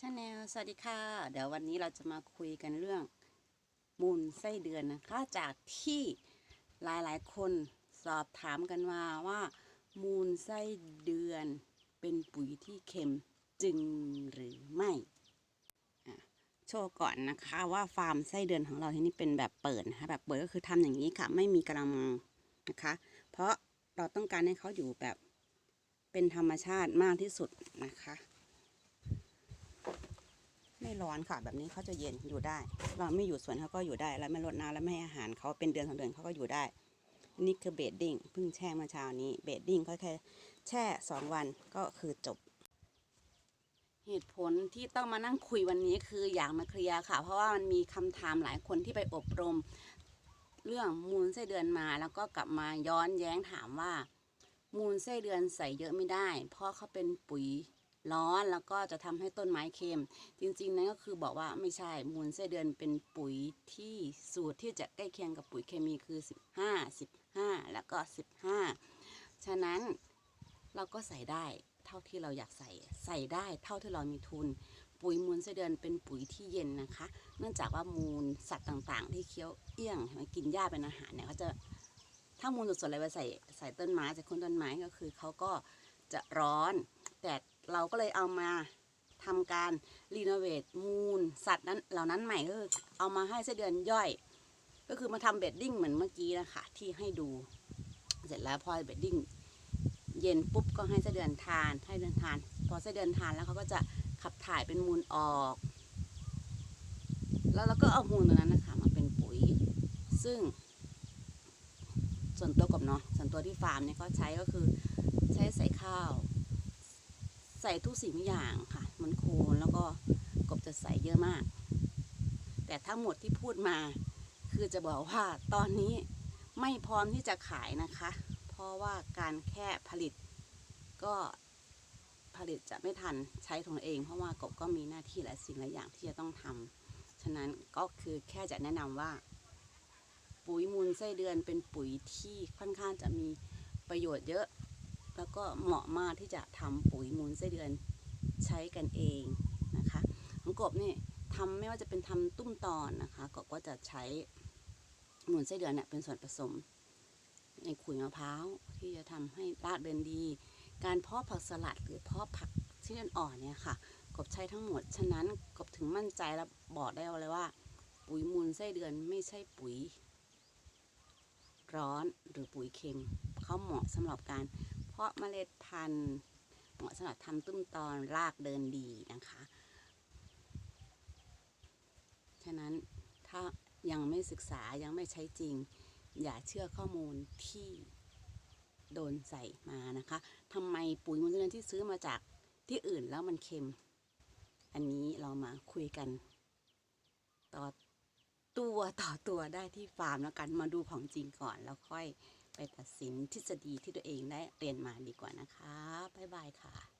ชาแนลสวัสดีค่ะ เดี๋ยววันนี้เราจะมาคุยกันเรื่อง มูลไส้เดือนนะคะจากที่หลายๆ คนสอบถามกันมาว่า มูลไส้เดือนเป็นปุ๋ยที่เค็มจริงหรือไม่โชว์ก่อนนะคะว่าฟาร์มไส้เดือนของเราที่นี่เป็นแบบเปิดนะคะแบบเปิดก็คือทำอย่างนี้ค่ะ ไม่มีกระมังนะคะ เพราะเราต้องการให้เขาอยู่แบบเป็นธรรมชาติมากที่สุดนะคะ ไม่ร้อนค่ะแบบนี้เขาจะเย็นอยู่ได้ เราไม่อยู่สวนเขาก็อยู่ได้แล้วไม่รดน้ำแล้วไม่ให้อาหารเขาเป็นเดือนสองเดือนเขาก็อยู่ได้ นี่คือเบดดิ้งเพิ่งแช่เมื่อเช้านี้เบดดิ้งก็แค่แช่สองวันก็คือจบ เหตุผลที่ต้องมานั่งคุยวันนี้คืออยากมาเคลียร์ค่ะ เพราะว่ามันมีคำถามหลายคนที่ไปอบรม เรื่องมูลไส้เดือนมาแล้วก็กลับมาย้อนแย้งถามว่า มูลไส้เดือนใส่เยอะไม่ได้ เพราะเขาเป็นปุ๋ย ร้อนแล้วก็จะทำให้ต้นไม้เค็ม จริง ๆ นั่นก็คือบอกว่าไม่ใช่มูลไส้เดือนเป็นปุ๋ยที่สูตรที่จะใกล้เคียงกับปุ๋ยเคมีคือ 15 15 แล้วก็ 15 ฉะนั้นเราก็ใส่ได้เท่าที่เราอยากใส่ใส่ได้เท่าที่เรามีทุน ปุ๋ยมูลไส้เดือนเป็นปุ๋ยที่เย็นนะคะ เนื่องจากว่ามูลสัตว์ต่างๆ ที่เคี้ยวเอี้ยงเห็นกินหญ้าเป็นอาหารเนี่ยเขาจะถ้ามูลสดๆเลยไปใส่ใส่ต้นไม้ใส่คนต้นไม้ก็คือเขาก็จะร้อนแต่ เราก็เลยเอามาทำการรีโนเวทมูลสัตว์นั้นเหล่านั้นใหม่ก็คือเอามาให้ไส้เดือนย่อย ก็คือมาทำเบดดิ้งเหมือนเมื่อกี้นะคะที่ให้ดู เสร็จแล้วพอเบดดิ้งเย็นปุ๊บก็ให้ไส้เดือนทานให้เดือนทาน พอไส้เดือนทานแล้วเขาก็จะขับถ่ายเป็นมูลออก แล้วเราก็เอามูลตัวนั้นนะคะมาเป็นปุ๋ย ซึ่ง ส่วนตัวกบเนาะส่วนตัวที่ฟาร์มเนี่ยก็ใช้ก็คือใช้ใส่ข้าว ส่ทุกสิ่งทุกอย่างค่ะ มันโคนแล้วก็กบจะใส่เยอะมาก แต่ทั้งหมดที่พูดมา คือจะบอกว่าตอนนี้ไม่พร้อมที่จะขายนะคะ เพราะว่าการแค่ผลิตก็ผลิตจะไม่ทันใช้ของเอง เพราะว่ากบก็มีหน้าที่หลายสิ่งหลายอย่างที่จะต้องทำฉะนั้นก็คือแค่จะแนะนำว่า ปุ๋ยมูลไส้เดือนเป็นปุ๋ยที่ค่อนข้างจะมีประโยชน์เยอะ แล้วก็เหมาะมากที่จะทำปุ๋ยมูลไส้เดือนใช้กันเองนะคะของกบนี่ทำไม่ว่าจะเป็นทำตุ้มตอนนะคะกบก็จะใช้มูลไส้เดือนเนี่ยเป็นส่วนผสม ในขุยมะพร้าวที่จะทำให้รากเดินดี การเพาะผักสลัดหรือเพาะผักที่เดินอ่อนเนี่ยค่ะกบใช้ทั้งหมด ฉะนั้นกบถึงมั่นใจและบอกได้เลยว่า ปุ๋ยมูลไส้เดือนไม่ใช่ปุ๋ย ร้อนหรือปุ๋ยเค็มเขาเหมาะสำหรับการ เพาะเมล็ดพันธุ์เหมาะสำหรับทำตุ้มตอนรากเดินดีนะคะ ฉะนั้นถ้ายังไม่ศึกษายังไม่ใช้จริง อย่าเชื่อข้อมูลที่โดนใส่มานะคะทำไมปุ๋ยมูลไส้เดือนที่ซื้อมาจากที่อื่นแล้วมันเค็ม อันนี้เรามาคุยกัน ต่อตัวต่อตัวได้ที่ฟาร์มแล้วกันมาดูของจริงก่อนแล้วค่อย ไปตัดสินทฤษฎีที่ตัวเองได้เรียนมาดีกว่านะคะ บ๊ายบายค่ะ